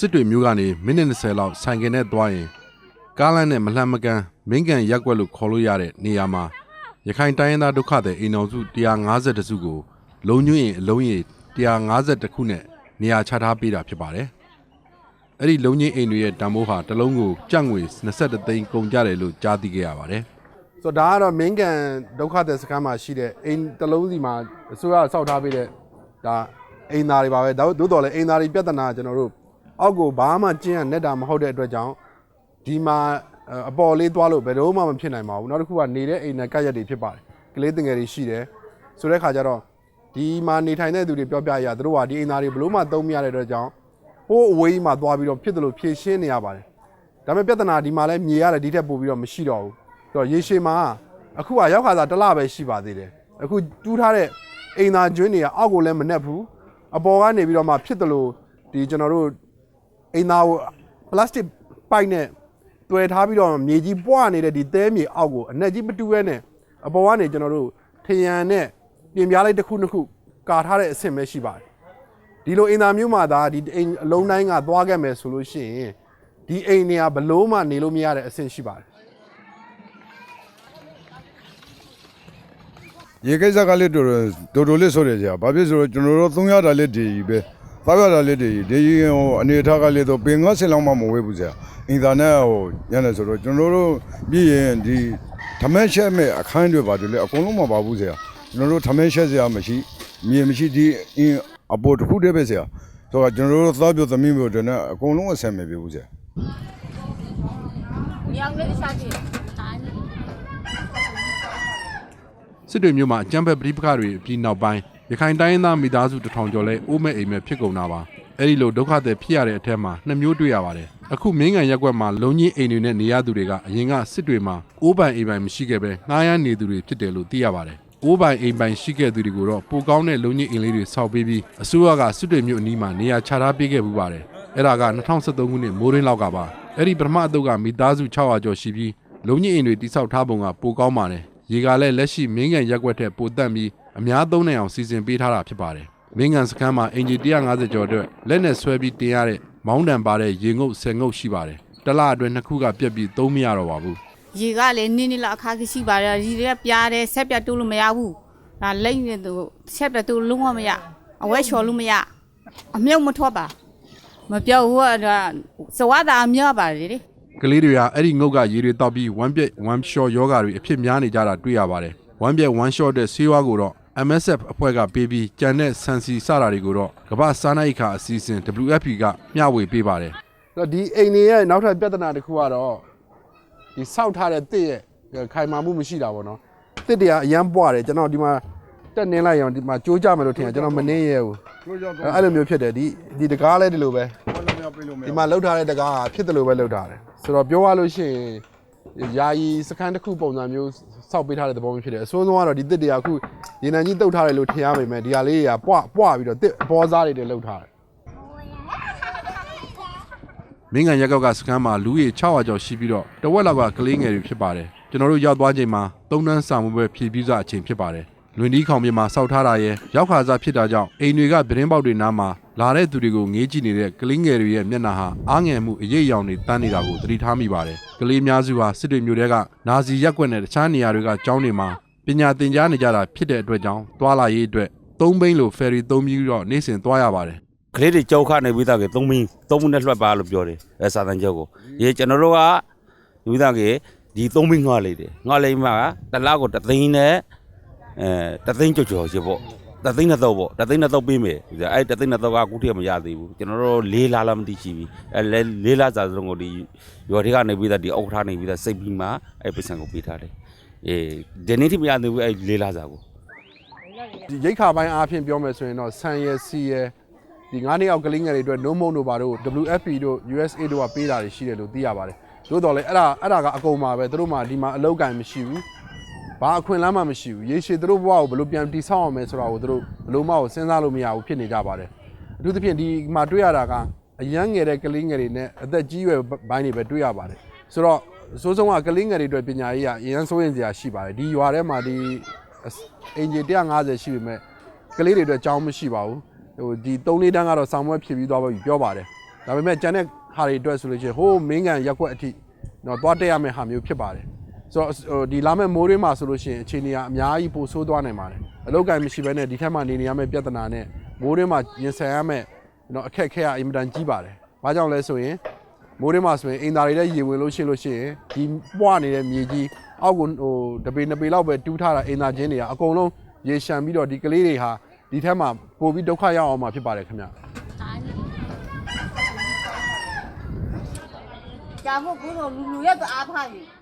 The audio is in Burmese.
စစ်တွေမျိုးကနေမိနစ်20လောက်ဆိုင်ကယ်နဲ့သွားရင်ကားလမ်းနဲ့မလှမ်းမကမ်းမင်းကန်ရက်ွက်လို့ခေါ်လို့ရတဲ့နေရာမှာရခိုင်တိုင်းရင်းသားဒုက္ခသည်အိမ်တော်စု150စုကိုလုံညွှင်အလုံးရည်150ခုနဲ့နေရာချထားပေးတာဖြစ်ပါတယ်။အဲ့ဒီလုံညင်းအိမ်တွေရဲ့တန်ဖိုးဟာတစ်လုံးကိုကြက်ငွေ23သိန်းကုန်ကြတယ်လို့ကြားသိခဲ့ရပါတယ်။ဆိုတော့ဒါကတော့မင်းကန်ဒုက္ခသည်စခန်းမှာရှိတဲ့အိမ်တစ်လုံးစီမှာအစိုးရစောက်ထားပေးတဲ့ဒါအိမ်သားတွေပါပဲဒါသို့တော်လည်းအိမ်သားတွေပြဿနာကျွန်တော်တို့ အောက်ကိုဘာမှကျင်းရနဲ့တာမဟုတ်တဲ့အတွက်ကြောင့်ဒီမှာအအပေါ်လေးသွားလို့ဘယ်တော့မှမဖြစ်နိုင်ပါဘူးနောက်တစ်ခုကနေတဲ့အိမ်နဲ့ကပ်ရက်တွေဖြစ်ပါတယ်ကလေးတင်ငယ်တွေရှိတယ်ဆိုတဲ့ခါကျတော့ဒီမှာနေထိုင်တဲ့သူတွေပြောပြရသူတို့ကဒီအိမ်သားတွေဘယ်လို့မှသုံးမရတဲ့အတွက်ကြောင့်ဟိုးအဝေးကြီးမှာသွားပြီးတော့ဖြစ်တယ်လို့ဖြည့်ရှင်းနေရပါတယ်ဒါပေမဲ့ပြဿနာဒီမှာလည်းမြေရတယ်ဒီထက်ပိုပြီးတော့မရှိတော့ဘူးဆိုတော့ရေရှည်မှာအခုကရောက်ခါသာတစ်လပဲရှိပါသေးတယ်အခုတူးထားတဲ့အိမ်သာကျွင်းတွေကအောက်ကိုလည်းမနှက်ဘူးအပေါ်ကနေပြီးတော့မှဖြစ်တယ်လို့ဒီကျွန်တော်တို့ အိမ်သာကိုပလတ်စတစ်ပိုက်နဲ့တွယ်ထားပြီးတော့မြေကြီးပွားနေတဲ့ဒီသဲမြေအောက်ကိုအနက်ကြီးမတူရဲနဲ့အပေါ်ကနေကျွန်တော်တို့ထရန်နဲ့ပြင်ပြားလိုက်တစ်ခုနှစ်ခုကာထားတဲ့အဆင့်ပဲရှိပါတယ်ဒီလိုအင်တာမျိုးမှာဒါဒီအိမ်အလုံးတိုင်းကသွားခဲ့မယ်ဆိုလို့ရှိရင်ဒီအိမ်တွေကဘလို့မှနေလို့မရတဲ့အဆင့်ရှိပါတယ်ရေကိစ္စကလေးတော်တော်တော်တော်လေးဆိုရကြဘာဖြစ်ဆိုတော့ကျွန်တော်တို့သုံးရတာလေးဒီပဲ သားရတာလေးဒီဒီဟိုအနေထားကလေးတော့ပင်ငါးဆင်လောက်မှမဝေးဘူးဆရာအင်တာနက်ဟိုညနေဆိုတော့ကျွန်တော်တို့ပြီးရင်ဒီဓမက်ချက်မဲ့အခန်းတွေပါတယ်လေအကုန်လုံးမပါဘူးဆရာကျွန်တော်တို့ဓမက်ချက်ဆရာမရှိမြေမရှိဒီအင်းအပေါ်တစ်ခုတည်းပဲဆရာဆိုတော့ကျွန်တော်တို့သားပြသမီးမျိုးတွေနဲ့အကုန်လုံးအဆင်မပြေဘူးဆရာမြောက်လေးစားကြည့်တာနေစစ်တွေမျိုးမှာအကြမ်းဖက်ပဋိပက္ခတွေအပြီးနောက်ပိုင်း ရခိုင်တိုင်းရင်းသားမိသားစုတစ်ထောင်ကျော်လဲအိုးမဲ့အိမ်မဲ့ဖြစ်ကုန်တာပါအဲ့ဒီလိုဒုက္ခသည်ဖြစ်ရတဲ့အထက်မှာနှစ်မျိုးတွေ့ရပါတယ်အခုမင်းကန်ရက်ကွက်မှာလုံကြီးအိမ်တွေနဲ့နေရသူတွေကအရင်ကစစ်တွေမှာအိုးပိုင်အိမ်ပိုင်မရှိခဲ့ပဲငှားရမ်းနေသူတွေဖြစ်တယ်လို့သိရပါတယ်အိုးပိုင်အိမ်ပိုင်ရှိခဲ့သူတွေကိုတော့ပိုကောင်းတဲ့လုံကြီးအိမ်လေးတွေဆောက်ပေးပြီးအစိုးရကစစ်တွေမျိုးအနီးမှာနေရာချထားပေးခဲ့ပူပါတယ်အဲ့ဒါက2013ခုနှစ်မိုးရင်းလောက်ကပါအဲ့ဒီပထမအတုပ်ကမိသားစု600ကျော်ရှိပြီးလုံကြီးအိမ်တွေတိစောက်ထားပုံကပိုကောင်းပါတယ်ရေကလည်းလက်ရှိမင်းကန်ရက်ွက်ထက်ပိုတက်ပြီး အများသုံးနိုင်အောင်စီစဉ်ပေးထားတာဖြစ်ပါတယ်။မင်းကန်စခန်းမှာအင်ဂျီ150ကျော်အတွက်လက်နဲ့ဆွဲပြီးတင်ရတဲ့မောင်းတံပါတဲ့ရေငုပ်ဆယ်ငုပ်ရှိပါတယ်။တစ်လအတွင်းနှစ်ခုကပြက်ပြီးသုံးမရတော့ပါဘူးရေကလည်းနင်းနေလောက်အခါကြီးရှိပါတယ်ရေတွေကပြားတယ်ဆက်ပြတ်တိုးလို့မရဘူးဒါလိမ့်နေသူဆက်ပြတ်တိုးလုံးဝမရအဝဲချော်လို့မရအမြုပ်မထွက်ပါမပြောက်ဘူးကဒါစဝါတာအမြတ်ပါတယ်လေ။ကလေးတွေကအဲ့ဒီငုပ်ကရေတွေတောက်ပြီးဝမ်းပြက်ဝမ်းလျှော်ယောဂါတွေအဖြစ်များနေကြတာတွေ့ရပါတယ်။ဝမ်းပြက်ဝမ်းလျှော်တဲ့ဆေးဝါးကိုတော့ MSF အဖွဲ့ကပေးပြီးကြံတဲ့ဆန်စီစတာတွေကိုတော့ကမ္ဘာစားနပ်ရိက္ခာအစီအစဉ် WFP ကမျှဝေပေးပါတယ်။ဆိုတော့ဒီအိမ်တွေရဲ့နောက်ထပ်ပြဿနာတစ်ခုကတော့ဒီစောက်ထားတဲ့တစ်ရဲ့ခိုင်မာမှုမရှိတာပေါ့နော်တစ်တွေကအရန်ပွားတယ်ကျွန်တော်ဒီမှာတက်နင်းလိုက်အောင်ဒီမှာကြိုးကြမယ်လို့ထင်တယ်ကျွန်တော်မနင်းရဲဘူးတို့ကြောင့်အဲ့အဲ့လိုမျိုးဖြစ်တယ်ဒီဒီတကားလဲဒီလိုပဲဘာလို့မရပြေးလို့မရဒီမှာလှုပ်ထားတဲ့တကားကဖြစ်တယ်လို့ပဲလှုပ်ထားတယ်ဆိုတော့ပြောရလို့ရှိရင် ယာယီစခန်းတစ်ခုပုံစံမျိုးစောက်ပေးထားတဲ့သဘောမျိုးဖြစ်တယ်အစိုးဆုံးကတော့ဒီတစ်တွေကအခုရေနံကြီးတုတ်ထားတယ်လို့ထင်ရပေမဲ့ဒီဟာလေးတွေကပွားပွားပြီးတော့တစ်အပေါ်စားတွေတွေလှုပ်ထားတယ်မင်းကန်ရက်ကောက်ကစကမ်းမှာလူကြီး600ကျော်ရှိပြီးတော့တဝက်လောက်ကကလေးငယ်တွေဖြစ်ပါတယ်ကျွန်တော်တို့ရောက်သွားချိန်မှာသုံးတန်းစာမှုပဲဖြည့်ပြီးစားအချိန်ဖြစ်ပါတယ် လွင်ဒီခေါင်ပြင်မှာစောက်ထားတာရဲ့ရောက်ခါစားဖြစ်တာကြောင့်အိမ်တွေကပြတင်းပေါက်တွေနားမှာလာတဲ့သူတွေကိုငေးကြည့်နေတဲ့ကလေးငယ်တွေရဲ့မျက်နှာဟာအားငယ်မှုအရေးအယောင်တွေတန်းနေတာကိုသတိထားမိပါတယ်ကလေးများစုဟာစစ်တွေမျိုးတွေကနာဇီရက်ကွက်နဲ့တခြားနေရာတွေကကျောင်းတွေမှာပညာသင်ကြားနေကြတာဖြစ်တဲ့အတွက်ကြောင့်တွာလာရေးအတွက်သုံးဘိန်းလိုဖယ်ရီသုံးပြီးတော့နေ့စဉ်တွားရပါတယ်ကလေးတွေကြောက်ခနေပြီးသားက3မင်း3မင်းနဲ့လွှတ်ပါလို့ပြောတယ်အဲစာတန်ကျောက်ကိုရေကျွန်တော်တို့ကပြီးသားကဒီ3မင်းငှားလိုက်တယ်ငှားလိုက်မှတစ်လားကိုတသိန်းနဲ့ အဲတသိန်းကြော်ကြော်ရှိပေါ့တသိန်းနဲ့တော့ပေါ့တသိန်းနဲ့တော့ပေးမယ်အဲတသိန်းနဲ့တော့ကအခုတည်းမရသေးဘူးကျွန်တော်တို့၄လားလားမသိရှိပြီအဲ၄လားစာစုံကိုဒီရော်တွေကနေပြီးသားဒီအောက်ထားနေပြီးသားစိတ်ပြီးမှအဲပတ်စံကိုပေးထားတယ်အေးဒီနေ့ထိမရသေးဘူးအဲ၄လားစာကိုဒီရိတ်ခါပိုင်းအားဖြင့်ပြောမယ်ဆိုရင်တော့ဆန်ရယ်စီရယ်ဒီငါးနှစ်ယောက်ကလေးငယ်တွေအတွက် no moon တို့ဘာတို့ WFP တို့ USA တို့ကပေးတာတွေရှိတယ်လို့သိရပါတယ်။သို့တော်လည်းအဲ့ဒါအဲ့ဒါကအကုန်ပါပဲသူတို့မှဒီမှာအလောက်ကန်မရှိဘူး။ ဘာအခွင့်အလမ်းမှမရှိဘူး။ရေရှည်သူတို့ဘဝကိုဘယ်လိုပြန်တိဆောက်အောင်မဲဆိုတာကိုသူတို့ဘယ်လိုမှကိုစဉ်းစားလို့မရဘူးဖြစ်နေကြပါတယ်။အထူးသဖြင့်ဒီမှာတွေ့ရတာကအရန်ငယ်တဲ့ကလေးငယ်တွေနဲ့အသက်ကြီးရွယ်ဘိုင်းတွေပဲတွေ့ရပါတယ်။ဆိုတော့အစိုးဆုံးကကလေးငယ်တွေအတွက်ပညာရေးကအရန်စိုးရင်စရာရှိပါတယ်။ဒီရွာထဲမှာဒီအင်ဂျီ150ရှိပေမဲ့ကလေးတွေအတွက်ကြောင်းမရှိပါဘူးဟိုဒီ3လေးတန်းကတော့ဆောင်းပွဲဖြစ်ပြီးသွားပြီပြောပါတယ်ဒါပေမဲ့ကျန်တဲ့ဟာတွေအတွက်ဆိုလို့ရှိရင်ဟိုးမင်းကန်ရက်ကွက်အထိနော်သွားတက်ရမယ့်ဟာမျိုးဖြစ်ပါတယ် ဆိုတော့ဟိုဒီလာမယ့်မိုးရင်းမှာဆိုလို့ရှိရင်အခြေအနေကအများကြီးပိုဆိုးသွားနိုင်ပါတယ်အလောက်ကိုင်းမရှိဘဲနဲ့ဒီထက်မှနေနေရမယ့်ပြဿနာနဲ့မိုးရင်းမှာရင်ဆိုင်ရမယ့်နော်အခက်အခဲကအင်မတန်ကြီးပါတယ်ဘာကြောင့်လဲဆိုရင်မိုးထဲမှာဆိုရင်အင်သားတွေလည်းရေဝင်လို့ရှိလို့ရှိရင်ဒီပွားနေတဲ့မြေကြီးအောက်ကိုဟိုတပေနှစ်ပေလောက်ပဲတူးထားတာအင်သားချင်းတွေကအကုန်လုံးရေရှမ်းပြီးတော့ဒီကလေးတွေဟာဒီထက်မှပိုပြီးဒုက္ခရောက်အောင်မှာဖြစ်ပါတယ်ခင်ဗျကြာဖို့ကိုလိုလူလူရဲ့အားဖားကြီး